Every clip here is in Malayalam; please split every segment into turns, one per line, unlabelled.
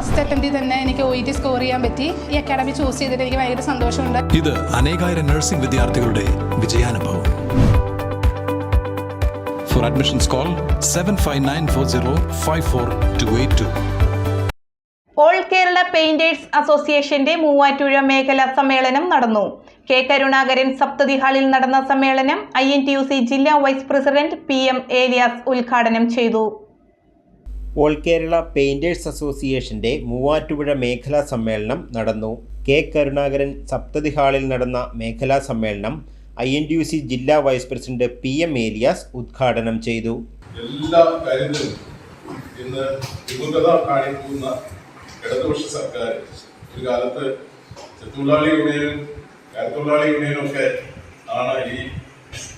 ഫസ്റ്റ് അറ്റംപ്റ്റിൽ തന്നെ എനിക്ക് ഒ ഇ ടി സ്കോർ ചെയ്യാൻ പറ്റി. ഈ അക്കാഡമി ചൂസ് ചെയ്തിട്ട് എനിക്ക് ഭയങ്കര സന്തോഷമുണ്ട്.
ഇത് അനേകായിരം നഴ്സിംഗ് വിദ്യാർത്ഥികളുടെ വിജയാനുഭവം. For admissions call seven five nine four zero five four two eight two
all Kerala painters അസോസിയേഷന്റെ മൂവാറ്റുഴ മേഖലാ സമ്മേളനം നടന്നു. കെ. കരുണാകരൻ സപ്തതി ഹാളിൽ നടന്ന സമ്മേളനം I N T U C ജില്ലാ vice president P M Elias ഉദ്ഘാടനം ചെയ്തു.
ഓൾ കേരള പെയിന്റേഴ്സ് അസോസിയേഷന്റെ മൂവാറ്റുപുഴ മേഖലാ സമ്മേളനം നടന്നു. കെ. കരുണാകരൻ സപ്തതി ഹാളിൽ നടന്ന മേഖലാ സമ്മേളനം I N T U C ജില്ലാ vice president P M Elias ഉദ്ഘാടനം ചെയ്തു.
എല്ലാ കാര്യത്തിലും ഇന്ന് വിമുഖത കാണിക്കുന്ന ഇടതുപക്ഷ സർക്കാർ ഒരു കാലത്ത് തൊഴിലാളി യൂണിയനും കരത്തൊഴിലാളി യൂണിയനും ഒക്കെ ആണ് ഈ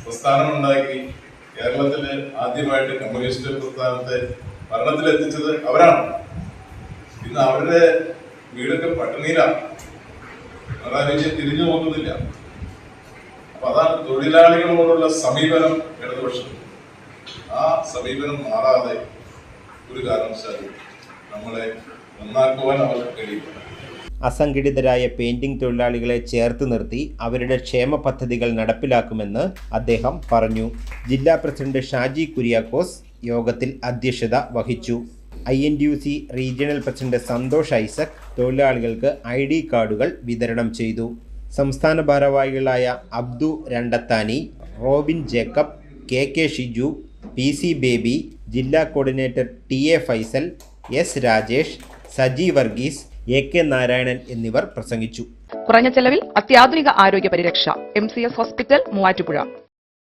പ്രസ്ഥാനം ഉണ്ടാക്കി കേരളത്തിൽ ആദ്യമായിട്ട് കമ്മ്യൂണിസ്റ്റ് പ്രസ്ഥാനത്തെ ഭരണത്തിലെത്തിച്ചത് അവരാണ്. ഇന്ന് അവരുടെ വീടൊക്കെ പട്ടിണിയിലാണ്. അതായത് തിരിഞ്ഞു നോക്കുന്നില്ല അപ്പൊ അതാണ് തൊഴിലാളികളോടുള്ള സമീപനം ഇടതുപക്ഷം. ആ സമീപനം മാറാതെ ഒരു കാരണവശാലും നമ്മളെ നന്നാക്കുവാൻ അവർക്ക് കഴിയില്ല.
അസംഘടിതരായ പെയിന്റിംഗ് തൊഴിലാളികളെ ചേർത്ത് നിർത്തി അവരുടെ ക്ഷേമ പദ്ധതികൾ നടപ്പിലാക്കുമെന്ന് അദ്ദേഹം പറഞ്ഞു. ജില്ലാ പ്രസിഡന്റ് ഷാജി കുര്യാക്കോസ് യോഗത്തിൽ അധ്യക്ഷത വഹിച്ചു. I N T U C regional president Santhosh Isaac തൊഴിലാളികൾക്ക് ഐ ഡി കാർഡുകൾ വിതരണം ചെയ്തു. സംസ്ഥാന ഭാരവാഹികളായ Abdu Randathani Robin Jacob K K Shiju P C Baby ജില്ലാ coordinator T A Faisal S Rajesh Saji Varghese A K Narayanan എന്നിവർ പ്രസംഗിച്ചു.
കുറഞ്ഞ ചെലവിൽ അത്യാധുനിക ആരോഗ്യ പരിരക്ഷ M C S hospital Muvattupuzha.